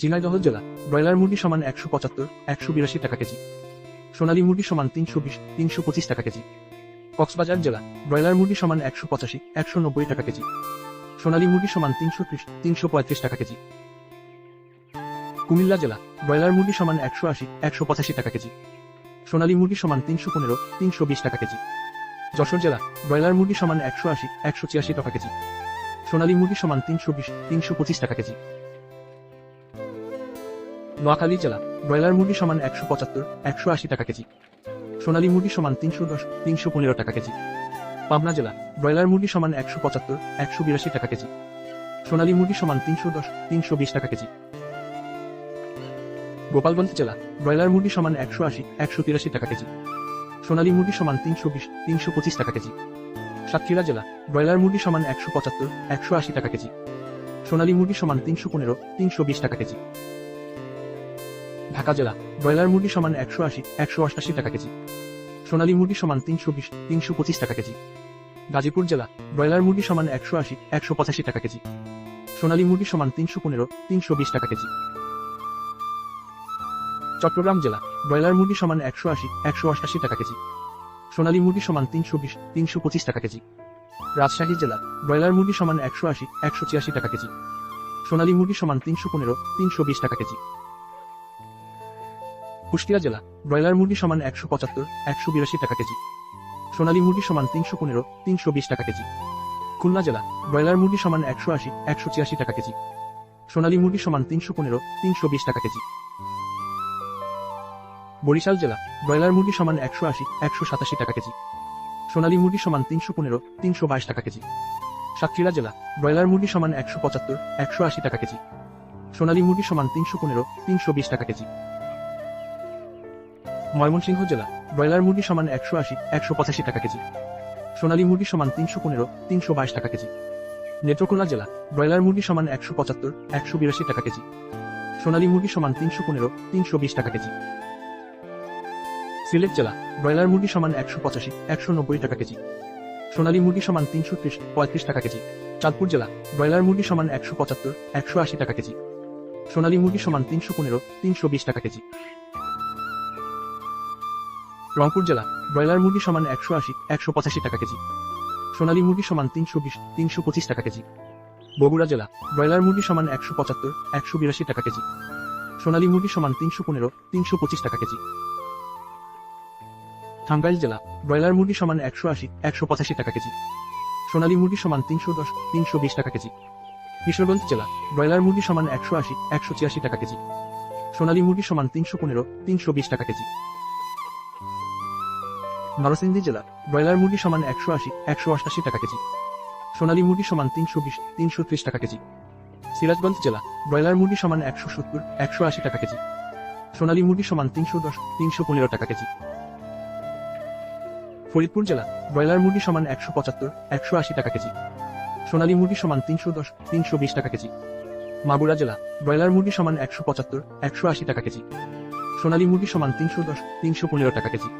ঝিনাইদহ জেলা, ব্রয়লার মুরগি সমান একশো পঁচাত্তর, একশো বিরাশি টাকা কেজি। সোনালী মুরগি সমান তিনশো বিশ, তিনশো পঁচিশ টাকা কেজি। কক্সবাজার জেলা, ব্রয়লার মুরগি সমান একশো পঁচাশি, একশো নব্বই টাকা কেজি। সোনালী মুরগি সমান তিনশো ত্রিশ, তিনশো পঁয়ত্রিশ টাকা কেজি। কুমিল্লা জেলা, ব্রয়লার মুরগি সমান একশো আশি, একশো পঁচাশি টাকা কেজি। সোনালী মুরগি সমান তিনশো পনেরো, তিনশো বিশ টাকা কেজি। যশোর জেলা, ব্রয়লার মুরগি সমান একশো আশি, একশো ছিয়াশি টাকা কেজি। সোনালী মুরগি সমান তিনশো বিশ, তিনশো পঁচিশ টাকা কেজি। নোয়াখালী জেলা, ব্রয়লার মুরগি সমান একশো পঁচাত্তর, একশো আশি টাকা কেজি। সোনালী মুরগি সমান তিনশো দশ, তিনশো পনেরো টাকা কেজি। পাবনা জেলা, ব্রয়লার মুরগি সমান একশো পঁচাত্তর, একশো বিরাশি টাকা কেজি। সোনালী মুরগি সমান তিনশো দশ, তিনশো বিশ টাকা কেজি। গোপালগঞ্জ জেলা, ব্রয়লার মুরগি সমান একশো আশি, একশো তিরাশি টাকা কেজি। সোনালী মুরগি সমান তিনশো বিশ, তিনশো পঁচিশ টাকা কেজি। সাতক্ষীরা জেলা, ব্রয়লার মুরগি সমান একশো পঁচাত্তর, একশো আশি টাকা কেজি। সোনালী মুরগি সমান তিনশো পনেরো, তিনশো বিশ টাকা কেজি। ঢাকা জেলা। ব্রয়লার মুরগি সমান একশো আশি, একশো অষ্টাশি টাকা কেজি। সোনালী মুরগি সমান তিনশো বিশ, তিনশো পঁচিশ টাকা কেজি। গাজীপুর জেলা, ব্রয়লার মুরগি সমান একশো আশি, একশো পঁচাশি টাকা কেজি। সোনালী মুরগি সমান তিনশো পনেরো, তিনশো বিশ টাকা কেজি। চট্টগ্রাম জেলা, ব্রয়লার মুরগি সমান একশো আশি, একশো অষ্টাশি টাকা কেজি। সোনালী মুরগি সমান তিনশো বিশ, তিনশো পঁচিশ টাকা কেজি। রাজশাহী জেলা, ব্রয়লার মুরগি সমান একশো আশি, একশো ছিয়াশি টাকা কেজি। সোনালী মুরগি সমান তিনশো পনেরো, তিনশো বিশ টাকা কেজি। কুষ্টিয়া জেলা, ব্রয়লার মুরগি সমান একশো পঁচাত্তর, একশো বিরাশি টাকা কেজি। সোনালী মুরগি সমান তিনশো পনেরো, তিনশো বিশ টাকা কেজি। খুলনা জেলা, ব্রয়লার মুরগি সমান একশো আশি, একশো ছিয়াশি টাকা কেজি। সোনালী মুরগি সমান তিনশো পনেরো, তিনশো বিশ টাকা কেজি। বরিশাল জেলা, ব্রয়লার মুরগি সমান একশো আশি, একশো সাতাশি টাকা কেজি। সোনালী মুরগি সমান তিনশো পনেরো, তিনশো বাইশ টাকা কেজি। সাতক্ষীরা জেলা, ব্রয়লার মুরগি সমান একশো পঁচাত্তর, একশো আশি টাকা কেজি। সোনালী মুরগি সমান তিনশো পনেরো, তিনশো বিশ টাকা কেজি। ময়মনসিংহ জেলা, ব্রয়লার মুরগি সমান একশো আশি, একশো পঁচাশি টাকা কেজি। সোনালী মুরগি সমান তিনশো পনেরো, তিনশো বাইশ টাকা কেজি। নেত্রকোনা জেলা, ব্রয়লার মুরগি সমান একশো পঁচাত্তর, একশো বিরাশি টাকা কেজি। সোনালী মুরগি সমান তিনশো পনেরো, তিনশো বিশ টাকা কেজি। সিলেট জেলা, ব্রয়লার মুরগি সমান একশো পঁচাশি, একশো নব্বই টাকা কেজি। সোনালী মুরগি সমান তিনশো ত্রিশ, পঁয়ত্রিশ টাকা কেজি। চাঁদপুর জেলা, ব্রয়লার মুরগি সমান একশো পঁচাত্তর, একশো আশি টাকা কেজি। সোনালী মুরগি সমান তিনশো পনেরো, তিনশো বিশ টাকা কেজি। রংপুর জেলা, ব্রয়লার মুরগি সমান একশো আশি, একশো পঁচাশি টাকা কেজি। সোনালী মুরগি সমান তিনশো বিশ, তিনশো পঁচিশ টাকা কেজি। বগুড়া জেলা, ব্রয়লার মুরগি সমান একশো পঁচাত্তর, একশো বিরাশি টাকা কেজি। সোনালী মুরগি সমান তিনশো পনেরো, তিনশো পঁচিশ টাকা কেজি। টাঙ্গাইল জেলা, ব্রয়লার মুরগি সমান একশো আশি, একশো পঁচাশি টাকা কেজি। সোনালী মুরগি সমান তিনশো দশ, তিনশো বিশ টাকা কেজি। কিশোরগঞ্জ জেলা, ব্রয়লার মুরগি সমান একশো আশি, একশো ছিয়াশি টাকা কেজি। সোনালী মুরগি সমান তিনশো পনেরো, তিনশো বিশ টাকা কেজি। নরসিংদী জেলা ব্রয়লার মুরগি সমান একশো আশি, একশো অষ্টাশি টাকা কেজি। সোনালী মুরগি সমান তিনশো বিশ, তিনশো ত্রিশ টাকা কেজি। সিরাজগঞ্জ জেলা ব্রয়লার মুরগি সমান একশো সত্তর, একশো আশি টাকা কেজি। সোনালী মুরগি সমান তিনশো দশ, তিনশো পনেরো টাকা কেজি। ফরিদপুর জেলা ব্রয়লার মুরগি সমান একশো পঁচাত্তর, একশো আশি টাকা কেজি। সোনালী মুরগি সমান তিনশো দশ, তিনশো বিশ টাকা কেজি। মাগুরা জেলা ব্রয়লার মুরগি সমান একশো পঁচাত্তর, একশো আশি টাকা কেজি। সোনালী মুরগি সমান তিনশো দশ, তিনশো পনেরো টাকা কেজি।